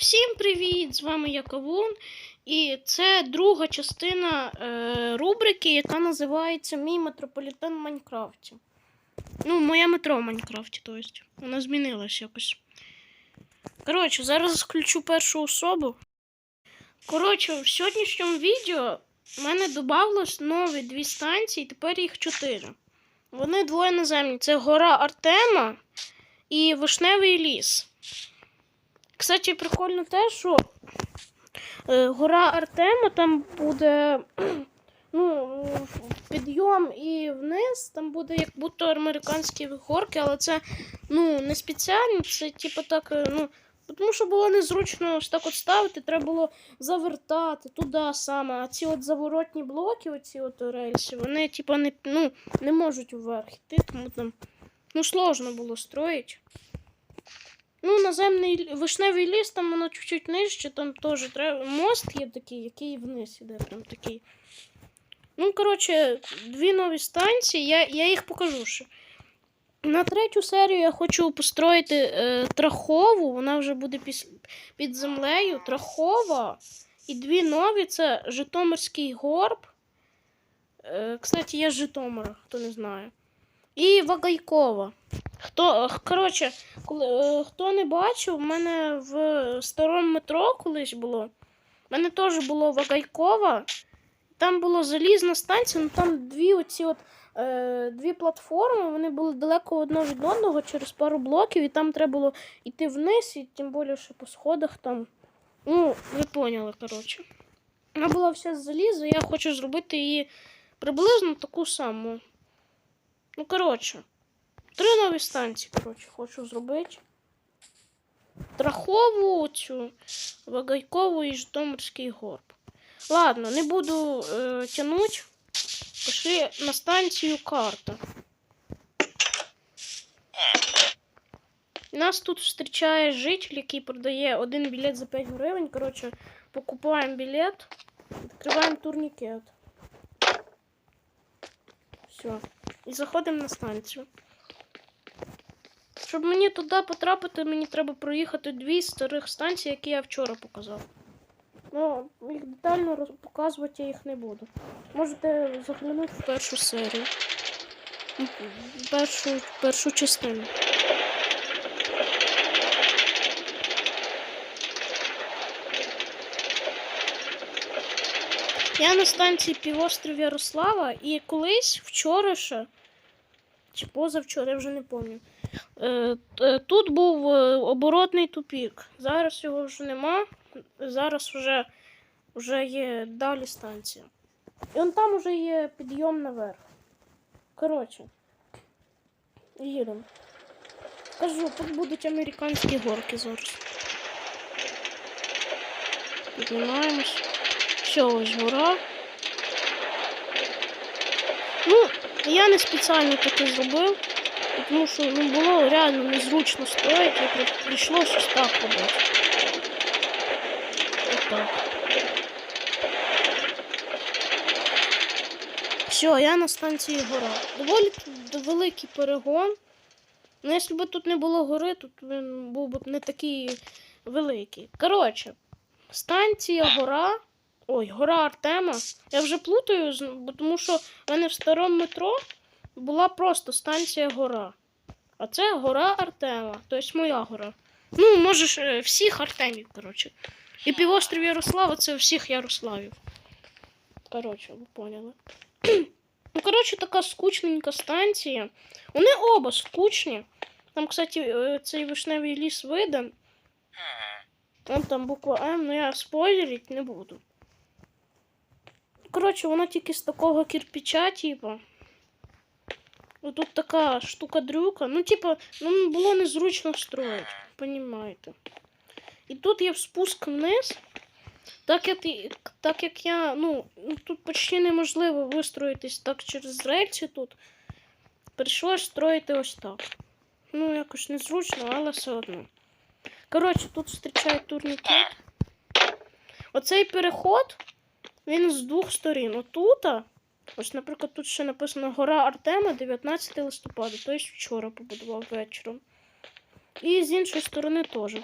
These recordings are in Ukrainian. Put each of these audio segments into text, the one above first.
Всім привіт! З вами я Кавун, і це друга частина е, рубрики, яка називається Мій метрополітен в Майнкрафті. Ну, моє метро в Майнкрафті, тобто. Вона змінилась якось. Коротше, зараз включу першу особу. Коротше, в сьогоднішньому відео в мене додавалось нові дві станції, тепер їх чотири. Вони двоє наземні. Це гора Артема і Вишневий ліс. Кстати, прикольно те, що е, гора Артема там буде ну, підйом і вниз, там буде як будто американські горки, але це ну, не спеціально, це типу так, е, ну, тому що було незручно ось так от ставити, треба було завертати туди саме. А ці от заворотні блоки, оці от рельси, вони типу не, ну, не можуть вверх йти, тому там ну, сложно було строїти. Ну, наземний вишневий ліс, там воно чуть-чуть нижче, там теж треба. Мост є такий, який вниз іде, прям такий. Ну, коротше, дві нові станції, я, я їх покажу ще. На третю серію я хочу построїти е, трахову, вона вже буде піс... під землею. Трахова. І дві нові це Житомирський горб. Е, кстати, я з Житомира, хто не знає. І Вагайкова. Хто, коротше, коли, е, хто не бачив, в мене в старому метро колись було. В мене теж було Вагайкова. Там була залізна станція, ну там дві оці от, е, дві платформи, вони були далеко одна від одного через пару блоків, і там треба було йти вниз, і тим більше що по сходах там. Ну, ви поняли, коротше. Вона була вся з заліза, я хочу зробити її приблизно таку саму. Ну, коротше. Три нові станції, коротше, хочу зробити. Трахову цю, Вагайкову і Житомирський горб. Ладно, не буду е, тянуть. Пішли на станцію карта. Нас тут зустрічає житель, який продає один білет за 5 гривень. Коротше, покупаємо білет, відкриваємо турнікет. Все. І заходимо на станцію. Щоб мені туди потрапити, мені треба проїхати дві старих станції, які я вчора показав. Ну, їх детально показувати я їх не буду. Можете заглянути в першу серію. Першу, першу частину. Я на станції півострів Ярослава і колись вчора ще, чи позавчора, я вже не пам'ятаю. Е, Тут був е, оборотний тупік. Зараз його вже нема. Зараз вже, вже є далі станція. І он там вже є підйом наверх. Коротше. Їдемо. Кажу, тут будуть американські горки зараз. Піднімаємось. Все, ось гора. Ну, я не спеціально таке зробив. Тому що ну, було реально незручно строїти, і при- прийшлося ось так робити. Отак. Все, я на станції гора. Доволі тут великий перегон. Ну, якщо б тут не було гори, то він був б не такий великий. Коротше, станція гора. Ой, гора Артема. Я вже плутаю, тому що в мене в старому метро була просто станція гора. А це гора Артема, тобто моя гора. Ну, можеш е, всіх Артемів, коротше. І півострів Ярослава це всіх Ярославів. Коротше, ви поняли. ну, коротше, така скучненька станція. Вони оба скучні. Там, кстати, е, цей вишневий ліс виден. Там там буква М, ну я спойлерить не буду. Коротше, воно тільки з такого кирпича, типу. Ну тут така штука-дрюка. Ну, типа, ну було незручно строїти, понімаєте. І тут є спуск вниз. Так як, так як я, ну, тут почти неможливо вистроїтись так через рельси тут. Прийшлось строїти ось так. Ну, якось незручно, але все одно. Коротше, тут зустрічає турнікет. Оцей переход, він з двох сторін. Отута Ось, наприклад, тут ще написано Гора Артема 19 листопада, тобто вчора побудував вечором. І з іншої сторони теж.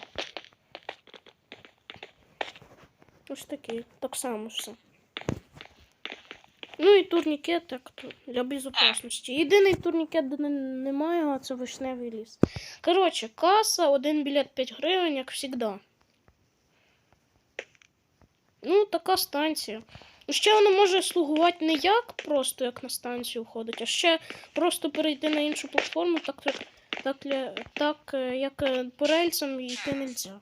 Ось такий. Так само все. Ну і турнікет так для безопасності. Єдиний турнікет, де немає, а це вишневий ліс. Коротше, каса, один білет 5 гривень, як завжди. Ну, така станція. Ще вона може слугувати не як просто як на станцію входить, а ще просто перейти на іншу платформу, так, так, так е, як е, по рельсам йти не можна.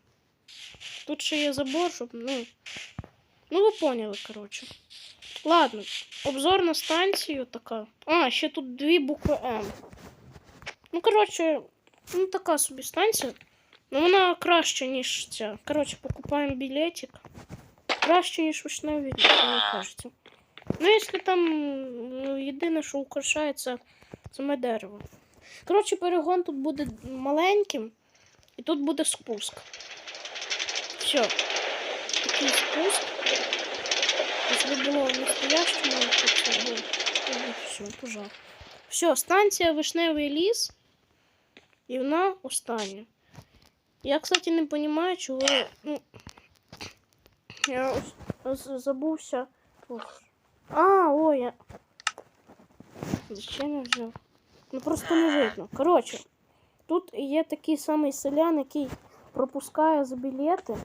Тут ще є забор, щоб, ну. Ну, ви поняли, коротше. Ладно, обзор на станцію така. А, ще тут дві букви М. Ну, коротше, ну така собі станція. Ну, вона краще, ніж ця. Коротше, покупаємо білетик. Краще, ніж вишневий, ліс, мені кажеться. Ну, якщо там ну, єдине, що украшається, саме дерево. Коротше, перегон тут буде маленьким, і тут буде спуск. Все. Такий спуск. Если було в настоящему, то це було. Все, пожар. Все, станція Вишневий ліс. І вона остання. Я, кстати, не розумію, чого. Ну, я забувся. А, ой, я. Зачем я взяв? Ну просто не видно. Коротше, тут є такий самий селян, який пропускає за білети.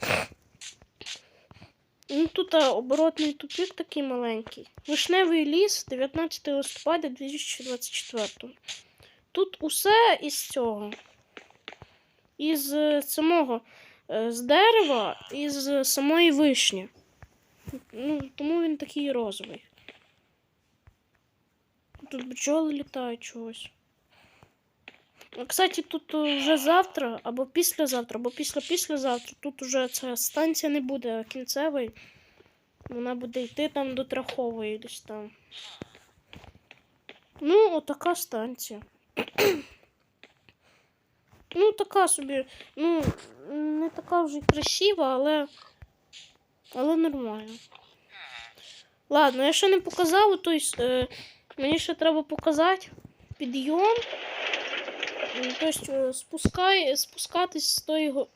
Ну, тут а, оборотний тупик такий маленький. Вишневий ліс 19 листопада 2024. Тут усе із цього. Із е, самого е, з дерева і з самої вишні. Ну, тому він такий розовий. Тут бджоли літають чогось. Кстати, тут е, вже завтра, або післязавтра, або після-післязавтра. Тут уже ця станція не буде кінцевої. Вона буде йти там до Трахової десь там. Ну, отака станція. Ну, така собі. Ну, не така вже красива, але. Але нормально. Ладно, я ще не показав, тобто е, мені ще треба показати підйом. Тобто спускай, спускатись з тої го-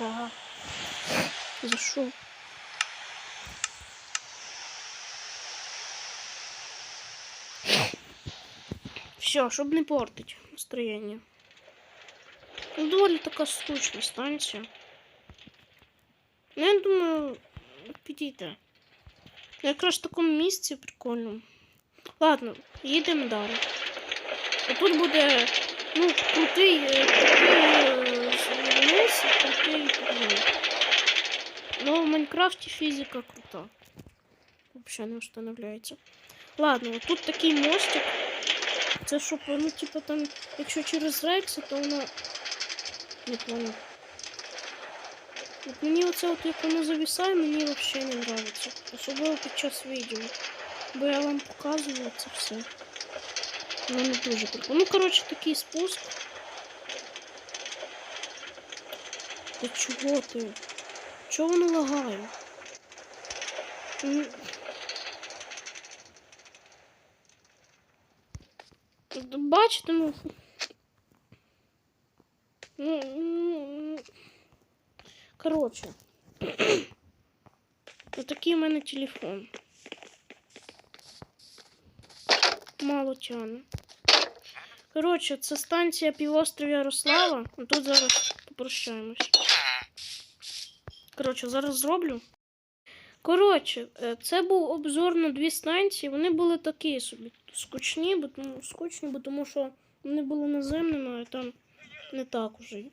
Ага. За що? Все, щоб не портить настроєння. Ну, доволі така скучна станція. Ну, я думаю, підійде. Якраз в такому місці прикольно. Ладно, їдемо далі. А тут буде ну, крутий, крутий е, крутий підйом. Ну, в Майнкрафті фізика крута. Взагалі не встановляється. Ладно, тут такий мостик. Це щоб, ну, типу там, якщо через рельси, то вона. Не понял. От мені оце от як воно зависає, мені взагалі не нравиться. Особливо під час відео. Бо я вам показую це все. Воно не дуже прикольно. Ну, коротше, такий спуск. Та чого ти? Чого воно лагає? Бачите, ну. Ну, ну. Коротше. Отакий в мене телефон. Мало тяне. Коротше, це станція півострів Ярослава. Тут зараз попрощаємось. Коротше, зараз зроблю. Коротше, е, це був обзор на дві станції. Вони були такі собі скучні, бо тому, скучні, бо тому що вони були наземними, а там не так уже.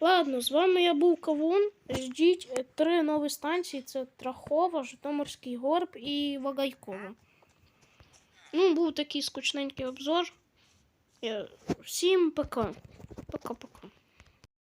Ладно, з вами я був Кавун. Ждіть е, три нові станції: це Трахова, Житомирський горб і Вагайкова. Ну, був такий скучненький обзор. Е, Всім пока. Пока-пока.